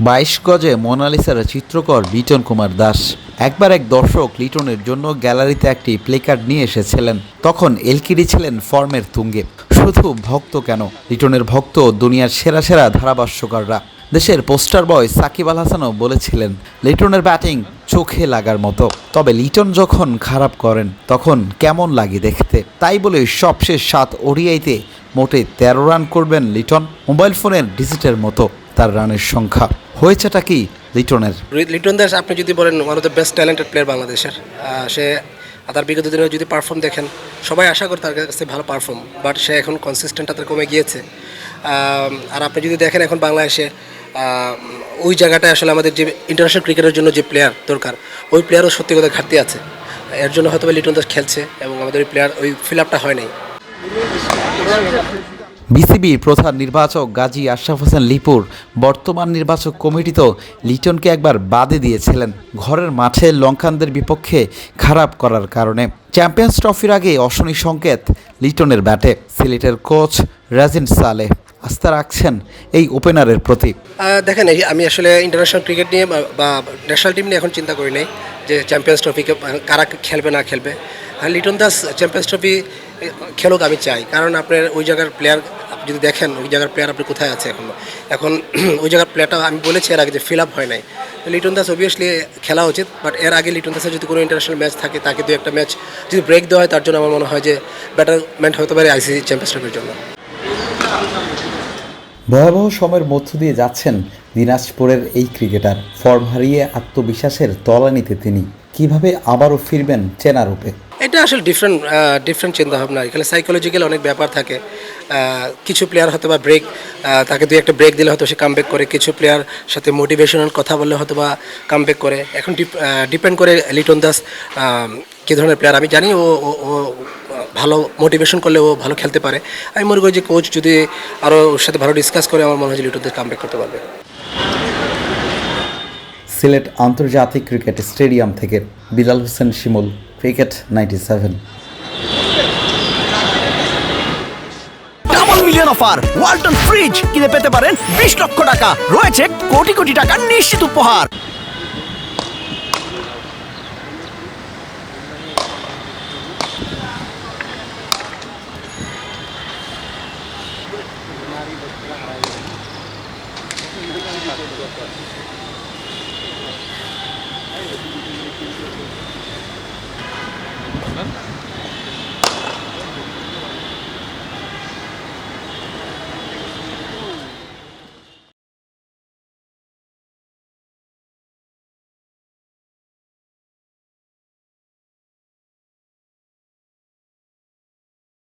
বাইশ গজে মোনালিসার চিত্রকর লিটন কুমার দাস। একবার এক দর্শক লিটনের জন্য গ্যালারিতে একটি প্লেকার্ড নিয়ে এসেছিলেন। তখন এলকিডি ছিলেন ফর্মের তুঙ্গে। শুধু ভক্ত কেন? লিটনের ভক্ত দুনিয়ার সেরা সেরা ধারাভাষ্যকাররা। দেশের পোস্টার বয় সাকিব আল হাসানও বলেছিলেন, লিটনের ব্যাটিং চোখে লাগার মতো। তবে লিটন যখন খারাপ করেন, তখন কেমন লাগে দেখতে? তাই বলে সবশেষ সাত ওডিআইতে মোটে তেরো রান করবেন লিটন। মোবাইল ফোনের ডিজিটের মতো তার রানের সংখ্যা। হয়েছেটা কি লিটনের? লিটন দাস, আপনি যদি বলেন one of the best talented player বাংলাদেশের সে তার বিগত দিনে যদি পারফর্ম দেখেন, সবাই আশা করে তার কাছে ভালো পারফর্ম বাট সে এখন কনসিস্টেন্টটা তার কমে গিয়েছে। আর আপনি যদি দেখেন এখন বাংলাদেশে ওই জায়গাটায় আসলে আমাদের যে ইন্টারন্যাশনাল ক্রিকেটের জন্য যে প্লেয়ার দরকার, ওই প্লেয়ারও সত্যি কথা ঘাটতি আছে। এর জন্য হয়তো লিটন দাস খেলছে এবং আমাদের ওই প্লেয়ার ওই ফিল আপটা হয় নাই। বিসিবির প্রধান নির্বাচক গাজী আশরাফ হোসেন লিপুর বর্তমান নির্বাচক কমিটি তো লিটনকে একবার বাদে দিয়েছিলেন। ঘরের মাঠে লঙ্কানদের বিপক্ষে খারাপ করার কারণে। চ্যাম্পিয়ন্স ট্রফির আগে অশনি সংকেত লিটনের ব্যাটে। সিলেটের কোচ রাজিন সালে আস্থা রাখছেন এই ওপেনারের প্রতি। দেখেন আমি আসলে ইন্টারন্যাশনাল ক্রিকেট নিয়ে বা- ন্যাশনাল টিম নিয়ে এখন চিন্তা করি নাই যে চ্যাম্পিয়ন্স ট্রফিকে কারা খেলবে, না খেলবে। আর লিটন দাস চ্যাম্পিয়ন্স ট্রফি খেলুক আমি চাই। কারণ আপনার ওই জায়গার প্লেয়ার যদি দেখেন, ওই জায়গার প্লেয়ার আপনি কোথায় আছে এখন? এখন ওই জায়গার প্লেয়ারটা আমি বলেছি এর আগে যে ফিল আপ হয় নাই। লিটন দাস অবভিয়াসলি খেলা উচিত বাট এর আগে লিটন দাসের যদি কোনো ইন্টারন্যাশনাল ম্যাচ থাকে, তাকে দু একটা ম্যাচ যদি ব্রেক দেওয়া হয়, তার জন্য আমার মনে হয় যে ব্যাটারমেন্ট হতে পারে আইসিসি চ্যাম্পিয়ন্স ট্রফির জন্য। ভয়াবহ সময়ের মধ্য দিয়ে যাচ্ছেন দিনাজপুরের এই ক্রিকেটার। ফর্ম হারিয়ে আত্মবিশ্বাসের তলানিতে তিনি। কীভাবে আবারও ফিরবেন চেনা রূপে? এটা আসলে ডিফারেন্ট ডিফারেন্ট চিন্তাভাবনা। এখানে সাইকোলজিক্যাল অনেক ব্যাপার থাকে। কিছু প্লেয়ার হয়তো বা ব্রেক তাকে দুই একটা ব্রেক দিলে হয়তো সে কামব্যাক করে। কিছু প্লেয়ার সাথে মোটিভেশনাল কথা বললে হয়তো বা কামব্যাক করে। এখন ডিপেন্ড করে লিটন দাস কী ধরনের প্লেয়ার আমি জানি ও- ও ভালো মোটিভেশন করলে ও ভালো খেলতে পারে। আমি মনে করি যে কোচ যদি আরও ওর সাথে ভালো ডিসকাস করে, আমার মনে হয় যে লিটন দাস কামব্যাক করতে পারবে। সিলেট আন্তর্জাতিক ক্রিকেট স্টেডিয়াম থেকে Bilal Hossain Shimul, cricket ninety seven million offer, Walton fridge কিনে পেতে পারেন বিশ লক্ষ টাকা রয়েছে কোটি কোটি টাকার নিশ্চিত উপহার Thank you. Да?